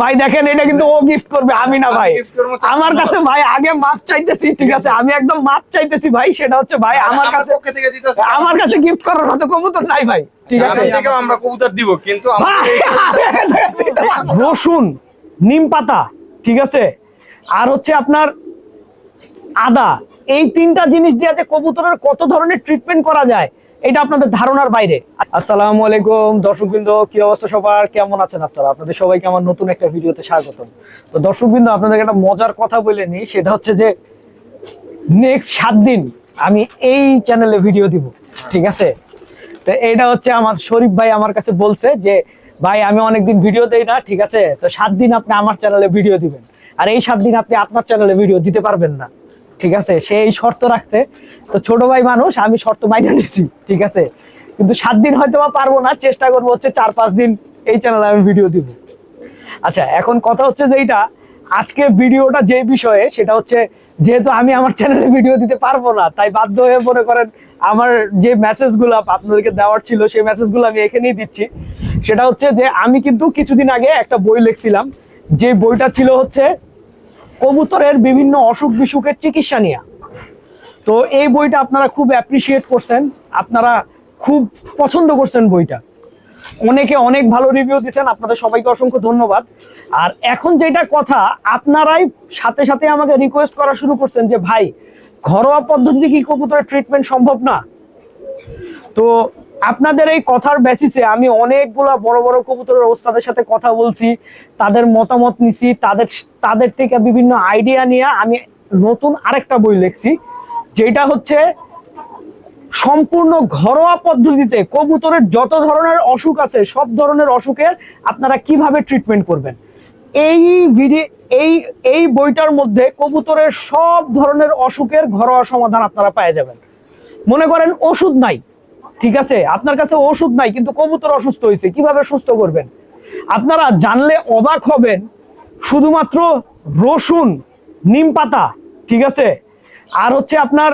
ভাই দেখেন এটা কিন্তু ও গিফট করবে আমি না ভাই। আমার কাছে ভাই আগে মাপ চাইতেছি ঠিক আছে? আমি একদম মাপ চাইতেছি ভাই সেটা হচ্ছে ভাই আমার কাছে আমার কাছে গিফট করার মতো কবুতর নাই ভাই ঠিক আছে? আমরা কবুতর দিব কিন্তু রসুন নিম পাতা ঠিক আছে? আর হচ্ছে আপনার আদা। এই তিনটা জিনিস দিয়ে যে কবুতরের কত ধরনের ট্রিটমেন্ট করা যায়? এটা আপনাদের ধারণার বাইরে। আসসালামু আলাইকুম, দর্শকবৃন্দ, কি অবস্থা সবার? কেমন আছেন আপনারা? আপনাদের সবাইকে আমার নতুন একটা ভিডিওতে স্বাগতম। তো দর্শকবৃন্দ আপনাদের একটা মজার কথা বলে নিই, সেটা হচ্ছে যে নেক্সট সাত দিন আমি এই চ্যানেলে ভিডিও দিব, ঠিক আছে? তো এটা হচ্ছে আমার, শরীফ ভাই আমার কাছে বলছে যে, ভাই, আমি অনেকদিন ভিডিও দেই না, ঠিক আছে? তো সাত দিন আপনি আমার চ্যানেলে ভিডিও দিবেন। আর এই সাত দিন আপনি আপনার চ্যানেলে ভিডিও দিতে পারবেন না। ঠিক আছে? সে এই শর্ত রাখছে। তো ছোট ভাই মানুষ, আমি শর্ত মাইনে নিছি, ঠিক আছে? কিন্তু সাত দিন হয়তো বা পারব না, চেষ্টা করব হচ্ছে চার পাঁচ দিন এই চ্যানেলে আমি ভিডিও দিব। আচ্ছা এখন কথা হচ্ছে যে এইটা, আজকে ভিডিওটা যে বিষয়ে, সেটা হচ্ছে যেহেতু আমি আমার চ্যানেলে ভিডিও দিতে পারব না, তাই বাধ্য হয়ে মনে করেন আমার যে মেসেজগুলো আপনাদেরকে দেওয়ার ছিল, সেই মেসেজগুলো আমি এখানেই দিচ্ছি। সেটা হচ্ছে যে আমি কিন্তু কিছুদিন আগে একটা বই লিখছিলাম, যে বইটা ছিল হচ্ছে কবুতরের বিভিন্ন অসুখ বিসুখের চিকিৎসা নিয়ে। তো এই বইটা আপনারা খুব অ্যাপ্রিসিয়েট করছেন। আপনারা খুব পছন্দ করছেন বইটা। অনেকে অনেক ভালো রিভিউ দিচ্ছেন আপনাদের সবাইকে অসংখ্য ধন্যবাদ। আর এখন যেটা কথা, আপনারাই সাথে সাথে আমাকে রিকোয়েস্ট করা শুরু করছেন যে, ভাই, ঘরোয়া পদ্ধতিতে কি কবুতরের ট্রিটমেন্ট সম্ভব না? তো আপনাদের এই কথার বেসিসে আমি অনেকগুলা বড় বড় কবুতরের ওস্তাদের সাথে কথা বলছি, তাদের মতামত নিছি, তাদের তাদের থেকে বিভিন্ন আইডিয়া নিয়ে আমি নতুন আরেকটা বই লিখছি, যেটা হচ্ছে সম্পূর্ণ ঘরোয়া পদ্ধতিতে কবুতরের যত ধরনের অসুখ আছে, সব ধরনের অসুখের আপনারা কীভাবে ট্রিটমেন্ট করবেন। এই ভিডিও এই এই বইটার মধ্যে কবুতরের সব ধরনের অসুখের ঘরোয়া সমাধান আপনারা পেয়ে যাবেন। মনে করেন ওষুধ নাই ঠিক আছে? আপনার কাছে ওষুধ নাই, কিন্তু কবুতর অসুস্থ হয়েছে, কীভাবে সুস্থ করবেন? আপনারা জানলে অবাক হবেন, শুধুমাত্র রসুন, নিম পাতা, ঠিক আছে? আর হচ্ছে আপনার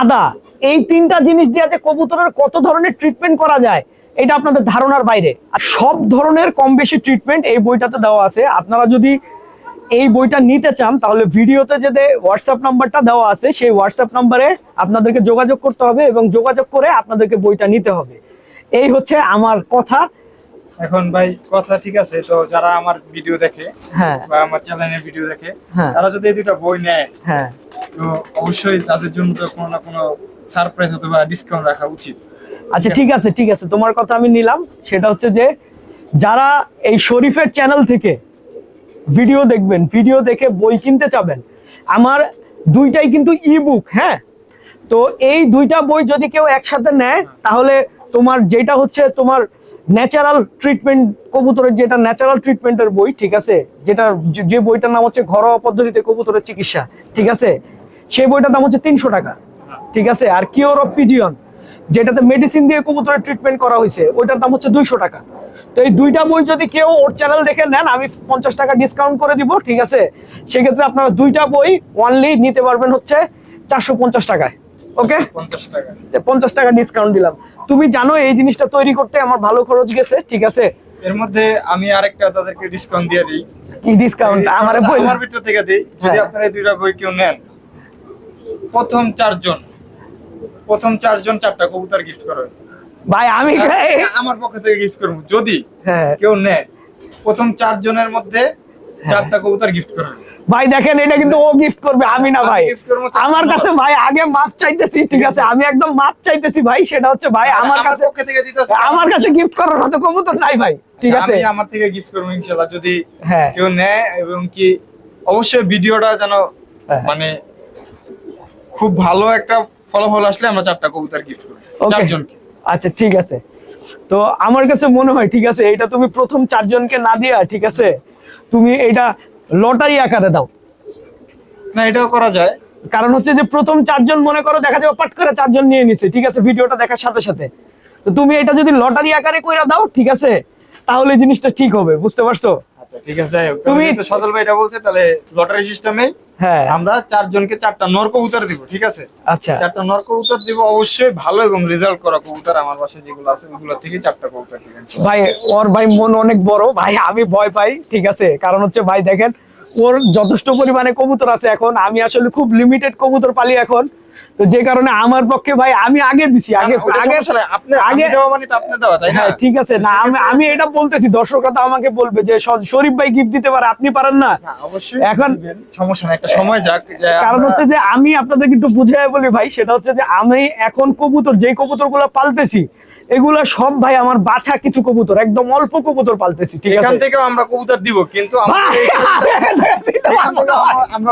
আদা, এই তিনটা জিনিস দিয়ে যে কবুতরের কত ধরনের ট্রিটমেন্ট করা যায়, এটা আপনাদের ধারণার বাইরে। আর সব ধরনের কম বেশি ট্রিটমেন্ট এই বইটাতে দেওয়া আছে। আপনারা যদি এই বইটা নিতে চান তাহলে ভিডিওতে যে হোয়াটসঅ্যাপ নাম্বারটা দেওয়া আছে সেই হোয়াটসঅ্যাপ নাম্বারে আপনাদেরকে যোগাযোগ করতে হবে এবং যোগাযোগ করে আপনাদেরকে বইটা নিতে হবে। এই হচ্ছে আমার কথা। এখন ভাই কথা ঠিক আছে তো যারা আমার ভিডিও দেখে হ্যাঁ। বা আমার চ্যানেলের ভিডিও দেখে হ্যাঁ। তারা যদি এই দুটো বই নেয় হ্যাঁ। তো অবশ্যই তাদের জন্য তো কোনো না কোনো সারপ্রাইজ অথবা ডিসকাউন্ট রাখা উচিত। আচ্ছা ঠিক আছে ঠিক আছে তোমার কথা আমি নিলাম। সেটা হচ্ছে যে যারা এই শরীফের চ্যানেল থেকে ভিডিও দেখবেন, ভিডিও দেখে বই কিনতে চাবেন। আমার দুইটাই কিন্তু ই বুক হ্যাঁ? তো এই দুইটা বই যদি কেউ একসাথে নেয়, তাহলে তোমার যেটা হচ্ছে তোমার ন্যাচারাল ট্রিটমেন্ট কবুতরের যেটা ন্যাচারাল ট্রিটমেন্টের বই, ঠিক আছে? যেটা যে- বইটার নাম হচ্ছে ঘরোয়া পদ্ধতিতে কবুতরের চিকিৎসা, ঠিক আছে? সেই বইটার দাম হচ্ছে তিনশো টাকা, ঠিক আছে? আর কিওর অফ পিজিয়ন যেটাতে মেডিসিন দিয়ে কবুতরের ট্রিটমেন্ট করা হয়েছে, ওইটার দাম হচ্ছে দুইশো টাকা। তো এই দুইটা বই যদি কেউ ওর চ্যানেল দেখে নেন আমি পঞ্চাশ টাকা ডিসকাউন্ট করে দিব ঠিক আছে? সেক্ষেত্রে আপনারা দুইটা বই ওয়ানলি নিতে পারবেন হচ্ছে চারশো পঞ্চাশ টাকায় ওকে পঞ্চাশ টাকা। পঞ্চাশ টাকা ডিসকাউন্ট দিলাম। তুমি জানো এই জিনিসটা তৈরি করতে আমার ভালো খরচ গেছে ঠিক আছে? এর মধ্যে আমি আরেকটা তাদেরকে ডিসকাউন্ট দিয়ে দিই। কি ডিসকাউন্ট আমার বই আমার ভিতর থেকে দিই। যদি হ্যাঁ। আপনারা এই দুইটা বই কেউ নেন প্রথম চারজন প্রথম চারজন চারটা কবুতর গিফট করবে। ভাই আমি আমার পক্ষ থেকে গিফট করব। যদি হ্যাঁ। কেউ নেয় প্রথম চারজনের মধ্যে চারটা কবুতর গিফট করবে ভাই দেখেন এটা কিন্তু ও গিফট করবে আমি না ভাই। আমার কাছে ভাই আগে মাপ চাইতেছি ঠিক আছে? আমি একদম মাপ চাইতেছি ভাই সেটা হচ্ছে ভাই আমার কাছে পক্ষ থেকে দিতেছে আমার কাছে গিফট করার মতো কবুতর নাই ভাই ঠিক আছে? আমি আমার থেকে গিফট করব ইনশাআল্লাহ যদি হ্যাঁ। কেউ নেয় এবং কি অবশ্যই ভিডিওটা যেন হ্যাঁ। মানে খুব ভালো একটা ফলাফল আসলে আমরা চারটা কবুতর গিফট করব। চারজনকে। আচ্ছা ঠিক আছে। তো আমার কাছে মনে হয় ঠিক আছে এটা তুমি প্রথম চারজনকে না দিয়া ঠিক আছে তুমি এটা লটারি আকারে দাও। না এটাও করা যায়। কারণ হচ্ছে যে প্রথম চারজন মনে করো দেখা যাবে পাট করে চারজন নিয়ে নিছে ঠিক আছে ভিডিওটা দেখার সাথে সাথে। তো তুমি এটা যদি লটারি আকারে কইরা দাও ঠিক আছে তাহলে জিনিসটা ঠিক হবে বুঝতে পারছ? আচ্ছা ঠিক আছে তুমি- সজল ভাই এটা বলছে তাহলে লটারি সিস্টেমে হ্যাঁ। আমরা চারজনকে চারটা নর কবুতর দিব ঠিক আছে? আচ্ছা। চারটা নর কবুতর দিব অবশ্যই ভালো এবং রেজাল্ট করা কবুতর আমার বাসায় যেগুলো আছে ওগুলো থেকে চারটা কবুতর দিবেন। ভাই ওর ভাই মন অনেক বড়। ভাই আমি ভয় পাই ঠিক আছে? কারণ হচ্ছে ভাই দেখেন ওর যথেষ্ট পরিমাণে কবুতর আছে এখন। আমি আসলে খুব লিমিটেড কবুতর পালি এখন। তো যে কারণে আমার পক্ষে ভাই আমি আগে দিছি আগে আগে আপনি আগে দেওয়া মানে তো আপনি দেওয়া তাই না? হ্যাঁ ঠিক আছে। না আমি আমি এটা বলতেছি দর্শকরা তো আমাকে বলবে যে শরীফ ভাই গিফট দিতে পারে আপনি পারেন না। অবশ্যই এখন- সমস্যা নাই একটা সময় যাক কারণ হচ্ছে যে আমি আপনাদেরকে একটু বুঝাই বলি ভাই সেটা হচ্ছে যে আমি এখন কবুতর যেই কবুতরগুলো পালতেছি এগুলা সব ভাই আমার বাছা কিছু কবুতর একদম অল্প কবুতর পালতেছি ঠিক আছে? এখান থেকে আমরা কবুতর দিব কিন্তু। আমরা-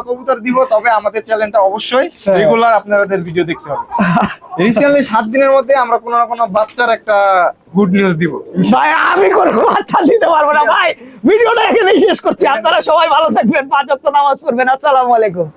কবুতর দিব তবে আমাদের চ্যানেলটা অবশ্যই হ্যাঁ। রেগুলার আপনাদের ভিডিও দেখতে হবে। রিসেন্টলি সাত দিনের মধ্যে আমরা কোনো না কোনো বাচ্চার একটা গুড নিউজ দিব। ভাই আমি কোনো বাচ্চা দিতে পারব না ভাই। ভিডিওটা এখানেই শেষ করছি। আপনারা সবাই ভালো থাকবেন। পাঁচ ওয়াক্ত নামাজ পড়বেন। আসসালামু আলাইকুম।